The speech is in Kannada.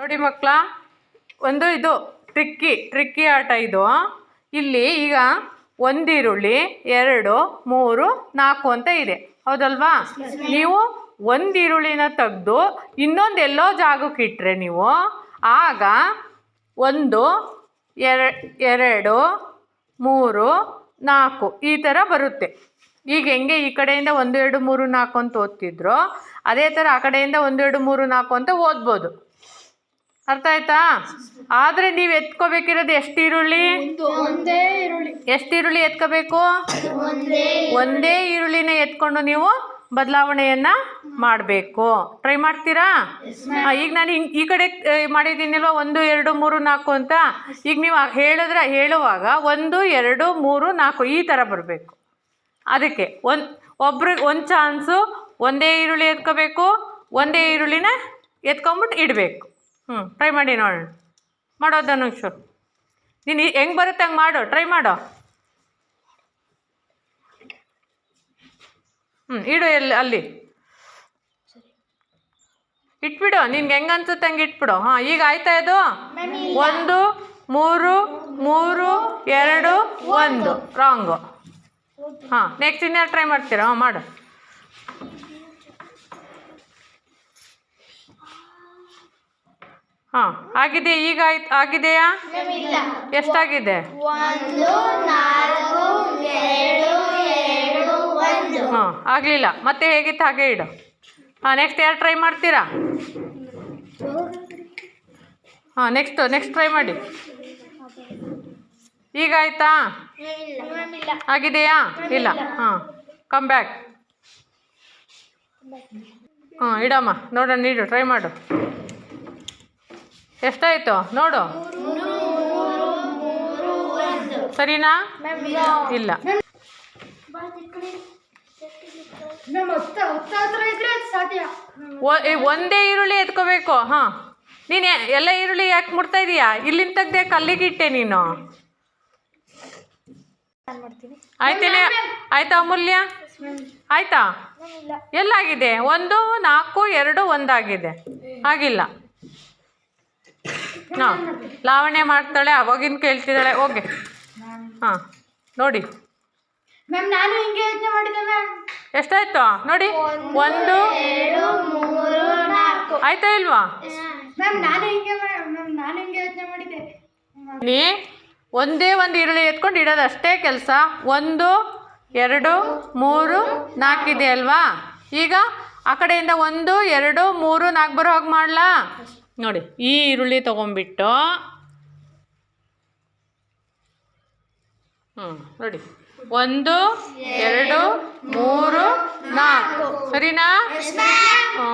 ನೋಡಿ ಮಕ್ಕಳ, ಒಂದು ಇದು ಟ್ರಿಕ್ಕಿ ಟ್ರಿಕ್ಕಿ ಆಟ ಇದು ಇಲ್ಲಿ ಈಗ ಒಂದು ಈರುಳ್ಳಿ ಎರಡು, ಮೂರು, ನಾಲ್ಕು ಅಂತ ಇದೆ. ಹೌದಲ್ವಾ? ನೀವು ಒಂದು ಈರುಳ್ಳಿನ ತೆಗೆದು ಇನ್ನೊಂದು ಎಲ್ಲೋ ಜಾಗಕ್ಕೆ ಇಟ್ಟರೆ ನೀವು, ಆಗ ಒಂದು, ಎರ, ಎರಡು, ಮೂರು, ನಾಲ್ಕು, ಈ ಥರ ಬರುತ್ತೆ. ಈಗ ಹೆಂಗೆ ಈ ಕಡೆಯಿಂದ ಒಂದು, ಎರಡು, ಮೂರು, ನಾಲ್ಕು ಅಂತ ಓದ್ತಿದ್ರು, ಅದೇ ಥರ ಆ ಕಡೆಯಿಂದ ಒಂದು, ಎರಡು, ಮೂರು, ನಾಲ್ಕು ಅಂತ ಓದ್ಬೋದು. ಅರ್ಥ ಆಯ್ತಾ? ಆದರೆ ನೀವು ಎತ್ಕೋಬೇಕಿರೋದು ಎಷ್ಟು ಈರುಳ್ಳಿ? ಎಷ್ಟು ಈರುಳ್ಳಿ ಎತ್ಕೋಬೇಕು? ಒಂದೇ ಈರುಳ್ಳಿನ ಎತ್ಕೊಂಡು ನೀವು ಬದಲಾವಣೆಯನ್ನ ಮಾಡಬೇಕು. ಟ್ರೈ ಮಾಡ್ತೀರಾ? ಈಗ ನಾನು ಹಿಂಗೆ ಈ ಕಡೆ ಮಾಡಿದ್ದೀನಲ್ವ? ಒಂದು ಎರಡು ಮೂರು ನಾಲ್ಕು ಅಂತ. ಈಗ ನೀವು ಹೇಳಿದ್ರೆ ಹೇಳುವಾಗ ಒಂದು ಎರಡು ಮೂರು ನಾಲ್ಕು ಈ ಥರ ಬರಬೇಕು. ಅದಕ್ಕೆ ಒಂದು ಒಬ್ರಿಗೆ ಒಂದು ಚಾನ್ಸು ಒಂದೇ ಈರುಳ್ಳಿ ಎತ್ಕೋಬೇಕು ಒಂದೇ ಈರುಳ್ಳಿನ ಎತ್ಕೊಂಬಿಟ್ಟು ಇಡಬೇಕು. ಹ್ಞೂ ಟ್ರೈ ಮಾಡಿ ನೋಡೋಣ ಮಾಡೋದು ಧನುಷು ನೀನು ಹೆಂಗೆ ಬರುತ್ತೆ ಹಂಗೆ ಮಾಡು ಟ್ರೈ ಮಾಡು. ಹ್ಞೂ ಇಡು ಎಲ್ಲಿ ಅಲ್ಲಿ. ಇಟ್ಬಿಡು, ನಿನ್ಗೆ ಹೆಂಗೆ ಅನ್ಸುತ್ತೆ ಹಂಗೆ ಇಟ್ಬಿಡು. ಹಾಂ, ಈಗ ಆಯ್ತಾ ಇದು? ಒಂದು, ಮೂರು ಮೂರು, ಎರಡು, ಒಂದು. ರಾಂಗು ಹಾಂ ನೆಕ್ಸ್ಟ್ ಇನ್ಯಾರು ಟ್ರೈ ಮಾಡ್ತೀರಾ? ಹಾಂ, ಮಾಡು. ಹಾಂ ಆಗಿದೆ ಈಗ ಆಯ್ತು ಆಗಿದೆಯಾ? ಎಷ್ಟಾಗಿದೆ? ಹಾಂ ಆಗಲಿಲ್ಲ. ಮತ್ತೆ ಹೇಗಿತ್ತು? ಹಾಗೆ ಇಡು. ಹಾಂ ನೆಕ್ಸ್ಟ್ ಯಾರು ಟ್ರೈ ಮಾಡ್ತೀರಾ? ಹಾಂ ನೆಕ್ಸ್ಟು ನೆಕ್ಸ್ಟ್ ಟ್ರೈ ಮಾಡಿ. ಈಗ ಆಯ್ತಾ? ಆಗಿದೆಯಾ? ಇಲ್ಲ. ಹಾಂ ಕಮ್ ಬ್ಯಾಕ್ ಹಾ ಇಡಮ್ಮ. ನೋಡೋಣ ಇಡು ಟ್ರೈ ಮಾಡು. ಎಷ್ಟಾಯಿತು? ನೋಡು. ಸರಿನಾ? ಇಲ್ಲ. ಒಂದೇ ಈರುಳ್ಳಿ ಎತ್ಕೋಬೇಕು, ಹಾಂ. ನೀನು ಎಲ್ಲ ಈರುಳ್ಳಿ ಯಾಕೆ ಮುಡ್ತಾ ಇದೀಯಾ? ಇಲ್ಲಿಂದ ತೆಗ್ದೆ ಕಲ್ಲಿಗೆ ಇಟ್ಟೆ ನೀನು. ಆಯ್ತೇನೆ? ಆಯ್ತಾ ಅಮೂಲ್ಯ? ಆಯ್ತಾ? ಎಲ್ಲಾಗಿದೆ? ಒಂದು, ನಾಲ್ಕು, ಎರಡು, ಒಂದಾಗಿದೆ. ಆಗಿಲ್ಲ. ಹಾಂ ಲಾವಣ್ಯ ಮಾಡ್ತಾಳೆ ಅವಾಗಿನ ಕೇಳ್ತಿದ್ದಾಳೆ ಓಕೆ ಹಾಂ ನೋಡಿ. ಮ್ಯಾಮ್ ನಾನು ಹಿಂಗೆ ಯೋಚನೆ ಮಾಡಿದ್ದೆ ಮ್ಯಾಮ್ ಎಷ್ಟಾಯ್ತು? ನೋಡಿ. ಒಂದು ಎರಡು ಮೂರು ನಾಲ್ಕು. ಆಯ್ತಾ ಇಲ್ವಾ? ಮ್ಯಾಮ್ ನಾನು ಹಿಂಗೆ ಮ್ಯಾಮ್ ನಾನು ಹಿಂಗೆ ಯೋಚನೆ ಮಾಡಿದ್ದೆ ನೀ ಒಂದೇ ಒಂದು ಈರುಳ್ಳಿ ಎತ್ಕೊಂಡು ಇಡೋದು ಅಷ್ಟೇ ಕೆಲಸ. ಒಂದು ಎರಡು ಮೂರು ನಾಲ್ಕಿದೆ ಅಲ್ವಾ? ಈಗ ಆ ಕಡೆಯಿಂದ ಒಂದು ಎರಡು ಮೂರು ನಾಲ್ಕು ಬರೋ ಹಾಗೆ ಮಾಡಲಾ? ನೋಡಿ ಈ ಈರುಳ್ಳಿ ತೊಗೊಂಬಿಟ್ಟು ಹ್ಞೂ ನೋಡಿ ಒಂದು ಎರಡು ಮೂರು ನಾಲ್ಕು. ಸರಿನಾ? ಹ್ಞೂ